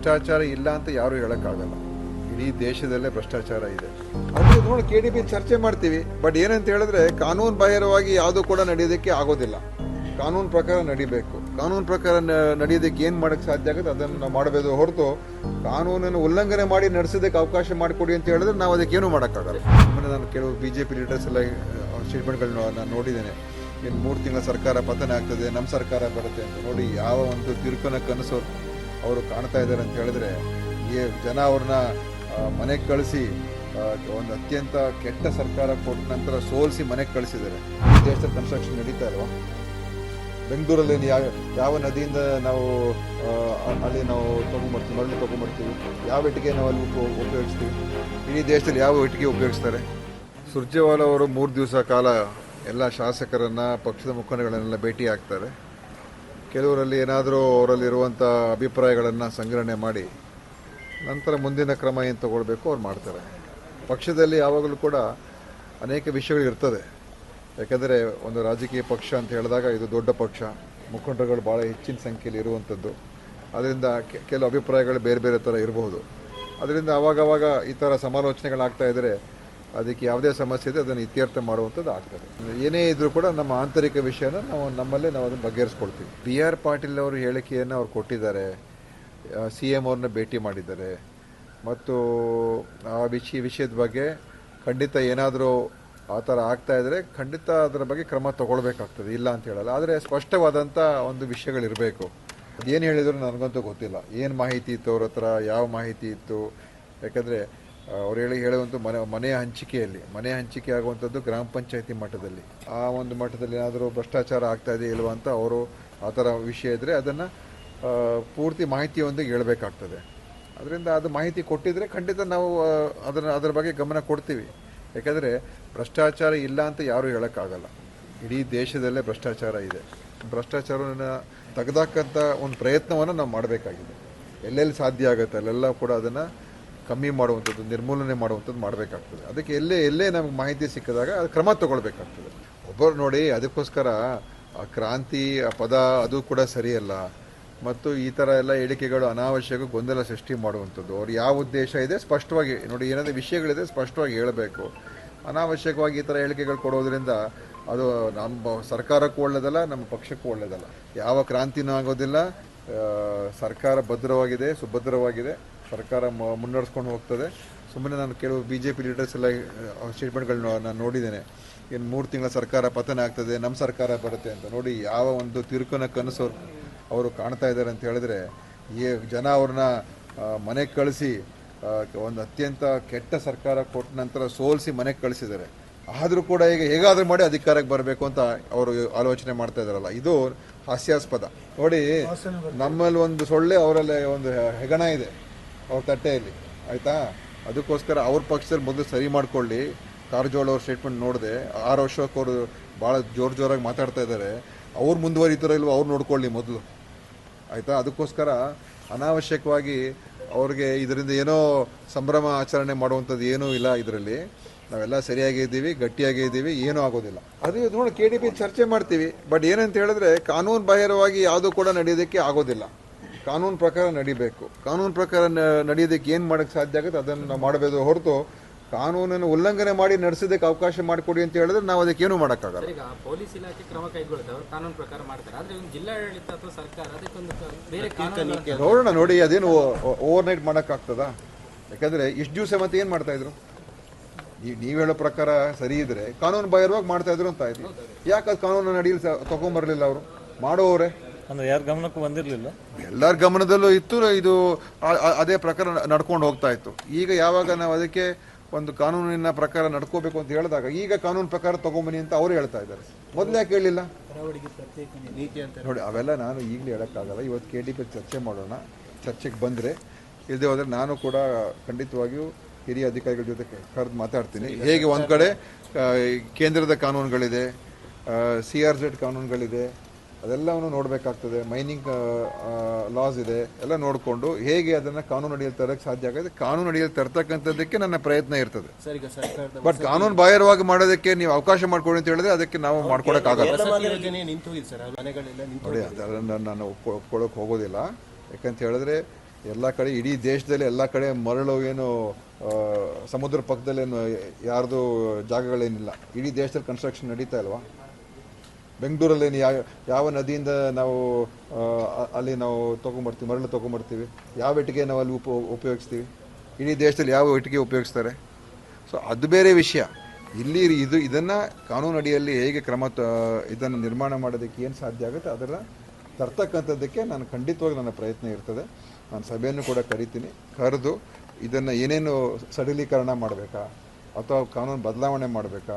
ಭ್ರಷ್ಟಾಚಾರ ಇಲ್ಲ ಅಂತ ಯಾರು ಹೇಳಕ್ಕಾಗಲ್ಲ. ಇಡೀ ದೇಶದಲ್ಲೇ ಭ್ರಷ್ಟಾಚಾರ ಇದೆ. ಅದು ನೋಡಿ ಕೆ ಡಿ ಪಿ ಚರ್ಚೆ ಮಾಡ್ತೀವಿ. ಬಟ್ ಏನಂತ ಹೇಳಿದ್ರೆ ಕಾನೂನು ಬಾಹಿರವಾಗಿ ಯಾವುದು ಕೂಡ ನಡೆಯೋದಕ್ಕೆ ಆಗೋದಿಲ್ಲ. ಕಾನೂನು ಪ್ರಕಾರ ನಡಿಬೇಕು. ಕಾನೂನು ಪ್ರಕಾರ ನಡೆಯೋದಕ್ಕೆ ಏನು ಮಾಡಕ್ಕೆ ಸಾಧ್ಯ ಆಗುತ್ತೆ ಅದನ್ನು ನಾವು ಮಾಡಬೇಕು ಹೊರತು ಕಾನೂನನ್ನು ಉಲ್ಲಂಘನೆ ಮಾಡಿ ನಡೆಸೋದಕ್ಕೆ ಅವಕಾಶ ಮಾಡಿಕೊಡಿ ಅಂತ ಹೇಳಿದ್ರೆ ನಾವು ಅದಕ್ಕೆ ಏನು ಮಾಡೋಕ್ಕಾಗಲ್ಲ. ಸುಮ್ಮನೆ ನಾನು ಕೆಲವು ಬಿ ಜೆ ಪಿ ಲೀಡರ್ಸ್ ಎಲ್ಲ ಸ್ಟೇಟ್ಮೆಂಟ್ಗಳನ್ನ ನಾನು ನೋಡಿದ್ದೇನೆ. ಇನ್ನು ಮೂರು ತಿಂಗಳ ಸರ್ಕಾರ ಪತನ ಆಗ್ತದೆ, ನಮ್ಮ ಸರ್ಕಾರ ಬರುತ್ತೆ ಅಂತ ನೋಡಿ ಯಾವ ಒಂದು ತಿರುಕನ ಕನಸು. ಅವರು ಕಾಣ್ತಾ ಇದ್ದಾರೆ ಅಂತ ಹೇಳಿದ್ರೆ, ಈ ಜನ ಅವ್ರನ್ನ ಮನೆಗೆ ಕಳಿಸಿ ಒಂದು ಅತ್ಯಂತ ಕೆಟ್ಟ ಸರ್ಕಾರ ಕೊಟ್ಟ ನಂತರ ಸೋಲಿಸಿ ಮನೆಗೆ ಕಳಿಸಿದ್ದಾರೆ. ದೇಶದ ಕನ್ಸ್ಟ್ರಕ್ಷನ್ ನಡೀತಾ ಇಲ್ವಾ? ಬೆಂಗಳೂರಲ್ಲಿ ಯಾವ ಯಾವ ನದಿಯಿಂದ ನಾವು ಅಲ್ಲಿ ನಾವು ತೊಗೊಂಬರ್ತೀವಿ, ಮರಳು ತೊಗೊಂಬರ್ತೀವಿ, ಯಾವ ಇಟ್ಟಿಗೆ ನಾವು ಅಲ್ಲಿ ಉಪಯೋಗಿಸ್ತೀವಿ? ಇಡೀ ದೇಶದಲ್ಲಿ ಯಾವ ಇಟ್ಟಿಗೆ ಉಪಯೋಗಿಸ್ತಾರೆ? ಸುರ್ಜೇವಾಲ ಅವರು ಮೂರು ದಿವಸ ಕಾಲ ಎಲ್ಲ ಶಾಸಕರನ್ನು, ಪಕ್ಷದ ಮುಖಂಡಗಳನ್ನೆಲ್ಲ ಭೇಟಿ ಆಗ್ತಾರೆ. ಕೆಲವರಲ್ಲಿ ಏನಾದರೂ ಅವರಲ್ಲಿರುವಂಥ ಅಭಿಪ್ರಾಯಗಳನ್ನು ಸಂಗ್ರಹಣೆ ಮಾಡಿ ನಂತರ ಮುಂದಿನ ಕ್ರಮ ಏನು ತಗೊಳ್ಬೇಕು ಅವ್ರು ಮಾಡ್ತಾರೆ. ಪಕ್ಷದಲ್ಲಿ ಯಾವಾಗಲೂ ಕೂಡ ಅನೇಕ ವಿಷಯಗಳು ಇರ್ತದೆ. ಯಾಕೆಂದರೆ ಒಂದು ರಾಜಕೀಯ ಪಕ್ಷ ಅಂತ ಹೇಳಿದಾಗ ಇದು ದೊಡ್ಡ ಪಕ್ಷ, ಮುಖಂಡರುಗಳು ಭಾಳ ಹೆಚ್ಚಿನ ಸಂಖ್ಯೆಯಲ್ಲಿ ಇರುವಂಥದ್ದು. ಅದರಿಂದ ಕೆಲವು ಅಭಿಪ್ರಾಯಗಳು ಬೇರೆ ಬೇರೆ ಥರ ಇರಬಹುದು ಅದರಿಂದ ಆವಾಗವಾಗ ಈ ಥರ ಸಮಾಲೋಚನೆಗಳಾಗ್ತಾ ಇದ್ದರೆ ಅದಕ್ಕೆ ಯಾವುದೇ ಸಮಸ್ಯೆ ಇದೆ ಅದನ್ನು ಇತ್ಯರ್ಥ ಮಾಡುವಂಥದ್ದು ಆಗ್ತದೆ. ಏನೇ ಇದ್ರೂ ಕೂಡ ನಮ್ಮ ಆಂತರಿಕ ವಿಷಯನ ನಾವು ನಮ್ಮಲ್ಲೇ ನಾವು ಅದನ್ನು ಬಗೆಹರಿಸ್ಕೊಳ್ತೀವಿ. ಬಿ ಆರ್ ಪಾಟೀಲ್ ಅವರು ಹೇಳಿಕೆಯನ್ನು ಅವ್ರು ಕೊಟ್ಟಿದ್ದಾರೆ. ಸಿ ಎಂ ಅವ್ರನ್ನ ಭೇಟಿ ಮಾಡಿದ್ದಾರೆ. ಮತ್ತು ಆ ವಿಷಯ ವಿಷಯದ ಬಗ್ಗೆ ಖಂಡಿತ ಏನಾದರೂ ಆ ಥರ ಆಗ್ತಾ ಇದ್ದರೆ ಖಂಡಿತ ಅದರ ಬಗ್ಗೆ ಕ್ರಮ ತಗೊಳ್ಬೇಕಾಗ್ತದೆ. ಇಲ್ಲ ಅಂತ ಹೇಳಲ್ಲ. ಆದರೆ ಸ್ಪಷ್ಟವಾದಂಥ ಒಂದು ವಿಷಯಗಳಿರಬೇಕು. ಅದೇನು ಹೇಳಿದ್ರು ನನಗಂತೂ ಗೊತ್ತಿಲ್ಲ. ಏನು ಮಾಹಿತಿ ಇತ್ತು ಅವ್ರ ಯಾವ ಮಾಹಿತಿ ಇತ್ತು? ಯಾಕಂದರೆ ಅವ್ರು ಹೇಳಿ ಹೇಳುವಂಥ ಮನೆ ಮನೆಯ ಹಂಚಿಕೆಯಲ್ಲಿ, ಮನೆ ಹಂಚಿಕೆ ಆಗುವಂಥದ್ದು ಗ್ರಾಮ ಪಂಚಾಯತಿ ಮಟ್ಟದಲ್ಲಿ. ಆ ಒಂದು ಮಟ್ಟದಲ್ಲಿ ಏನಾದರೂ ಭ್ರಷ್ಟಾಚಾರ ಆಗ್ತಾ ಇದೆ ಇಲ್ವಾ ಅಂತ ಅವರು ಆ ಥರ ವಿಷಯ ಇದ್ದರೆ ಅದನ್ನು ಪೂರ್ತಿ ಮಾಹಿತಿಯೊಂದಿಗೆ ಹೇಳಬೇಕಾಗ್ತದೆ. ಅದರಿಂದ ಅದು ಮಾಹಿತಿ ಕೊಟ್ಟಿದ್ರೆ ಖಂಡಿತ ನಾವು ಅದರ ಅದರ ಬಗ್ಗೆ ಗಮನ ಕೊಡ್ತೀವಿ. ಯಾಕಂದರೆ ಭ್ರಷ್ಟಾಚಾರ ಇಲ್ಲ ಅಂತ ಯಾರೂ ಹೇಳೋಕ್ಕಾಗಲ್ಲ. ಇಡೀ ದೇಶದಲ್ಲೇ ಭ್ರಷ್ಟಾಚಾರ ಇದೆ. ಭ್ರಷ್ಟಾಚಾರವನ್ನು ತೆಗೆದಾಕಂಥ ಒಂದು ಪ್ರಯತ್ನವನ್ನು ನಾವು ಮಾಡಬೇಕಾಗಿದೆ. ಎಲ್ಲೆಲ್ಲಿ ಸಾಧ್ಯ ಆಗುತ್ತೆ ಅಲ್ಲೆಲ್ಲ ಕೂಡ ಅದನ್ನು ಕಮ್ಮಿ ಮಾಡುವಂಥದ್ದು, ನಿರ್ಮೂಲನೆ ಮಾಡುವಂಥದ್ದು ಮಾಡಬೇಕಾಗ್ತದೆ. ಅದಕ್ಕೆ ಎಲ್ಲೇ ಎಲ್ಲೇ ನಮಗೆ ಮಾಹಿತಿ ಸಿಕ್ಕಿದಾಗ ಅದು ಕ್ರಮ ತಗೊಳ್ಬೇಕಾಗ್ತದೆ. ಒಬ್ಬರು ನೋಡಿ ಅದಕ್ಕೋಸ್ಕರ ಕ್ರಾಂತಿ ಪದ ಅದು ಕೂಡ ಸರಿಯಲ್ಲ. ಮತ್ತು ಈ ಥರ ಎಲ್ಲ ಹೇಳಿಕೆಗಳು ಅನಾವಶ್ಯಕ ಗೊಂದಲ ಸೃಷ್ಟಿ ಮಾಡುವಂಥದ್ದು. ಅವ್ರು ಯಾವ ಉದ್ದೇಶ ಇದೆ ಸ್ಪಷ್ಟವಾಗಿ, ನೋಡಿ ಏನಾದರೂ ವಿಷಯಗಳಿದೆ ಸ್ಪಷ್ಟವಾಗಿ ಹೇಳಬೇಕು. ಅನಾವಶ್ಯಕವಾಗಿ ಈ ಥರ ಹೇಳಿಕೆಗಳು ಕೊಡೋದ್ರಿಂದ ಅದು ನಮ್ಮ ಸರ್ಕಾರಕ್ಕೂ ಒಳ್ಳೆಯದಲ್ಲ ನಮ್ಮ ಪಕ್ಷಕ್ಕೂ ಒಳ್ಳೆಯದಲ್ಲ ಯಾವ ಕ್ರಾಂತಿನೂ ಆಗೋದಿಲ್ಲ. ಸರ್ಕಾರ ಭದ್ರವಾಗಿದೆ, ಸುಭದ್ರವಾಗಿದೆ. ಸರ್ಕಾರ ಮುನ್ನಡೆಸ್ಕೊಂಡು ಹೋಗ್ತದೆ. ಸುಮ್ಮನೆ ನಾನು ಕೆಲವು ಬಿ ಜೆ ಪಿ ಲೀಡರ್ಸ್ ಎಲ್ಲ ಸ್ಟೇಟ್ಮೆಂಟ್ಗಳನ್ನ ನಾನು ನೋಡಿದ್ದೇನೆ. ಏನು ಮೂರು ತಿಂಗಳ ಸರ್ಕಾರ ಪತನ ಆಗ್ತದೆ ನಮ್ಮ ಸರ್ಕಾರ ಬರುತ್ತೆ ಅಂತ ನೋಡಿ ಯಾವ ಒಂದು ತಿರುಕನ ಕನಸು ಅವ್ರು ಅವರು ಕಾಣ್ತಾ ಇದ್ದಾರೆ ಅಂತ ಹೇಳಿದ್ರೆ ಈ ಜನ ಅವ್ರನ್ನ ಮನೆಗೆ ಕಳಿಸಿ ಒಂದು ಅತ್ಯಂತ ಕೆಟ್ಟ ಸರ್ಕಾರ ಕೊಟ್ಟ ನಂತರ ಸೋಲಿಸಿ ಮನೆಗೆ ಕಳಿಸಿದ್ದಾರೆ. ಆದರೂ ಕೂಡ ಈಗ ಹೇಗಾದರೂ ಮಾಡಿ ಅಧಿಕಾರಕ್ಕೆ ಬರಬೇಕು ಅಂತ ಅವರು ಆಲೋಚನೆ ಮಾಡ್ತಾ ಇದ್ದಾರಲ್ಲ ಇದು ಹಾಸ್ಯಾಸ್ಪದ. ನೋಡಿ ನಮ್ಮಲ್ಲಿ ಒಂದು ಸೊಳ್ಳೆ ಅವರಲ್ಲಿ ಒಂದು ಹೆಗಣ ಇದೆ. ಅವ್ರ ತಟ್ಟೆಯಲ್ಲಿ ಆಯಿತಾ? ಅದಕ್ಕೋಸ್ಕರ ಅವ್ರ ಪಕ್ಷದಲ್ಲಿ ಮೊದಲು ಸರಿ ಮಾಡ್ಕೊಳ್ಳಿ. ಕಾರಜೋಳ ಅವ್ರ ಸ್ಟೇಟ್ಮೆಂಟ್ ನೋಡಿದೆ. ಆರು ವರ್ಷಕ್ಕೆ ಅವರು ಭಾಳ ಜೋರು ಜೋರಾಗಿ ಮಾತಾಡ್ತಾ ಇದ್ದಾರೆ. ಅವ್ರು ಮುಂದುವರಿತಾರೋ ಇಲ್ವೋ ಅವ್ರು ನೋಡ್ಕೊಳ್ಳಿ ಮೊದಲು. ಆಯಿತಾ? ಅದಕ್ಕೋಸ್ಕರ ಅನಾವಶ್ಯಕವಾಗಿ ಅವ್ರಿಗೆ ಇದರಿಂದ ಏನೋ ಸಂಭ್ರಮ ಆಚರಣೆ ಮಾಡುವಂಥದ್ದು ಏನೂ ಇಲ್ಲ ಇದರಲ್ಲಿ. ನಾವೆಲ್ಲ ಸರಿಯಾಗಿ ಇದ್ದೀವಿ, ಗಟ್ಟಿಯಾಗಿ ಇದ್ದೀವಿ, ಏನೂ ಆಗೋದಿಲ್ಲ. ಅದು ನೋಡಿ ಕೆ ಡಿ ಪಿ ಚರ್ಚೆ ಮಾಡ್ತೀವಿ. ಬಟ್ ಏನಂತ ಹೇಳಿದ್ರೆ, ಕಾನೂನು ಬಾಹಿರವಾಗಿ ಯಾವುದೂ ಕೂಡ ನಡೆಯೋದಕ್ಕೆ ಆಗೋದಿಲ್ಲ. ಕಾನೂನು ಪ್ರಕಾರ ನಡಿಬೇಕು. ಕಾನೂನು ಪ್ರಕಾರ ನಡೆಯೋದಕ್ಕೆ ಏನು ಮಾಡಕ್ಕೆ ಸಾಧ್ಯ ಆಗುತ್ತೆ ಅದನ್ನು ನಾವು ಮಾಡಬೇಕು ಹೊರತು ಕಾನೂನನ್ನು ಉಲ್ಲಂಘನೆ ಮಾಡಿ ನಡೆಸೋದಕ್ಕೆ ಅವಕಾಶ ಮಾಡಿಕೊಡಿ ಅಂತ ಹೇಳಿದ್ರೆ ನಾವು ಅದಕ್ಕೆ ಏನು ಮಾಡೋಕ್ಕಾಗಲ್ಲ. ಈಗ ಪೊಲೀಸ್ ಇಲಾಖೆ ಕ್ರಮ ಕೈಗೊಳ್ಳುತ್ತೆ. ಅವರು ಕಾನೂನು ಪ್ರಕಾರ ಮಾಡ್ತಾರೆ. ಆದರೆ ಒಂದು ಜಿಲ್ಲಾಡಳಿತ ಅಥವಾ ಸರ್ಕಾರ ಅದಕ್ಕೊಂದು ಬೇರೆ ಕಾನೂನು ನೋಡೋಣ ನೋಡಿ ಅದೇನು ಓವರ್ ನೈಟ್ ಮಾಡೋಕ್ಕಾಗ್ತದಾ? ಯಾಕಂದರೆ ಇಷ್ಟು ದಿವಸ ಮತ್ತೆ ಏನು ಮಾಡ್ತಾ ಇದ್ರು? ನೀವು ನೀವು ಹೇಳೋ ಪ್ರಕಾರ ಸರಿ ಇದ್ರೆ ಕಾನೂನು ಬಾಹಿರವಾಗಿ ಮಾಡ್ತಾ ಇದ್ರು ಅಂತ ಆಯ್ತು ಯಾಕೆ ಅದು ಕಾನೂನು ನಡೀಲಿ ತಗೊಂಬರಲಿಲ್ಲ ಅವರು? ಮಾಡೋವ್ರೆ. ಅಂದ್ರೆ ಯಾರ ಗಮನಕ್ಕೂ ಬಂದಿರಲಿಲ್ಲ. ಎಲ್ಲರ ಗಮನದಲ್ಲೂ ಇತ್ತು ಇದು ಅದೇ ಪ್ರಕಾರ ನಡ್ಕೊಂಡು ಹೋಗ್ತಾ ಇತ್ತು. ಈಗ ಯಾವಾಗ ನಾವು ಅದಕ್ಕೆ ಒಂದು ಕಾನೂನಿನ ಪ್ರಕಾರ ನಡ್ಕೋಬೇಕು ಅಂತ ಹೇಳಿದಾಗ ಈಗ ಕಾನೂನು ಪ್ರಕಾರ ತಗೊಂಬನಿ ಅಂತ ಅವರು ಹೇಳ್ತಾ ಇದ್ದಾರೆ. ಮೊದಲು ಯಾಕೆ ಹೇಳಿಲ್ಲ? ನೋಡಿ ಅವೆಲ್ಲ ನಾನು ಈಗಲೇ ಹೇಳೋಕ್ಕಾಗಲ್ಲ. ಇವತ್ತು ಕೆ ಡಿ ಪಿ ಚರ್ಚೆ ಮಾಡೋಣ ಚರ್ಚೆಗೆ ಬಂದರೆ ಇಲ್ಲದೆ ಹೋದರೆ ನಾನು ಕೂಡ ಖಂಡಿತವಾಗಿಯೂ ಹಿರಿಯ ಅಧಿಕಾರಿಗಳ ಜೊತೆ ಕರೆದು ಮಾತಾಡ್ತೀನಿ. ಹೇಗೆ ಒಂದು ಕಡೆ ಈ ಕೇಂದ್ರದ ಕಾನೂನುಗಳಿದೆ ಸಿ ಆರ್ ಜೆಡ್ ಕಾನೂನುಗಳಿದೆ ಅದೆಲ್ಲವನ್ನು ನೋಡಬೇಕಾಗ್ತದೆ. ಮೈನಿಂಗ್ ಲಾಸ್ ಇದೆ. ಎಲ್ಲ ನೋಡಿಕೊಂಡು ಹೇಗೆ ಅದನ್ನು ಕಾನೂನು ಅಡಿಯಲ್ಲಿ ತರಕ್ಕೆ ಸಾಧ್ಯ ಆಗುತ್ತೆ ಕಾನೂನು ಅಡಿಯಲ್ಲಿ ತರ್ತಕ್ಕಂಥದ್ದಕ್ಕೆ ನನ್ನ ಪ್ರಯತ್ನ ಇರ್ತದೆ. ಬಟ್ ಕಾನೂನು ಬಾಹಿರವಾಗಿ ಮಾಡೋದಕ್ಕೆ ನೀವು ಅವಕಾಶ ಮಾಡ್ಕೊಡಿ ಅಂತ ಹೇಳಿದ್ರೆ ಅದಕ್ಕೆ ನಾವು ನೋಡಿ ಅದನ್ನು ನಾನು ಒಪ್ಕೊಳಕ್ಕೆ ಒಪ್ಕೊಳ್ಳೋಕೆ ಹೋಗೋದಿಲ್ಲ. ಯಾಕಂತ ಹೇಳಿದ್ರೆ ಎಲ್ಲ ಕಡೆ ಇಡೀ ದೇಶದಲ್ಲಿ ಎಲ್ಲ ಕಡೆ ಮರಳು ಏನು ಸಮುದ್ರ ಪಕ್ಕದಲ್ಲೇನು ಯಾರ್ದು ಜಾಗಗಳೇನಿಲ್ಲ. ಇಡೀ ದೇಶದಲ್ಲಿ ಕನ್ಸ್ಟ್ರಕ್ಷನ್ ನಡೀತಾ ಇಲ್ವಾ? ಬೆಂಗಳೂರಲ್ಲಿ ಯಾವ ಯಾವ ನದಿಯಿಂದ ನಾವು ಅಲ್ಲಿ ನಾವು ತೊಗೊಂಬರ್ತೀವಿ, ಮರಳು ತೊಗೊಂಬರ್ತೀವಿ, ಯಾವ ಇಟ್ಟಿಗೆ ನಾವು ಅಲ್ಲಿ ಉಪ, ಉಪಯೋಗಿಸ್ತೀವಿ? ಇಡೀ ದೇಶದಲ್ಲಿ ಯಾವ ಇಟ್ಟಿಗೆ ಉಪಯೋಗಿಸ್ತಾರೆ? ಸೊ ಅದು ಬೇರೆ ವಿಷಯ. ಇಲ್ಲಿ ಇದು, ಇದನ್ನು ಕಾನೂನು ಅಡಿಯಲ್ಲಿ ಹೇಗೆ ಕ್ರಮ ಇದನ್ನು ನಿರ್ಮಾಣ ಮಾಡೋದಕ್ಕೆ ಏನು ಸಾಧ್ಯ ಆಗುತ್ತೆ, ಅದರ ತರ್ತಕ್ಕಂಥದ್ದಕ್ಕೆ ನಾನು ಖಂಡಿತವಾಗಿ ನನ್ನ ಪ್ರಯತ್ನ ಇರ್ತದೆ. ನಾನು ಸಭೆಯನ್ನು ಕೂಡ ಕರಿತೀನಿ. ಕರೆದು ಇದನ್ನು ಏನೇನು ಸಡಿಲೀಕರಣ ಮಾಡಬೇಕಾ, ಅಥವಾ ಕಾನೂನು ಬದಲಾವಣೆ ಮಾಡಬೇಕಾ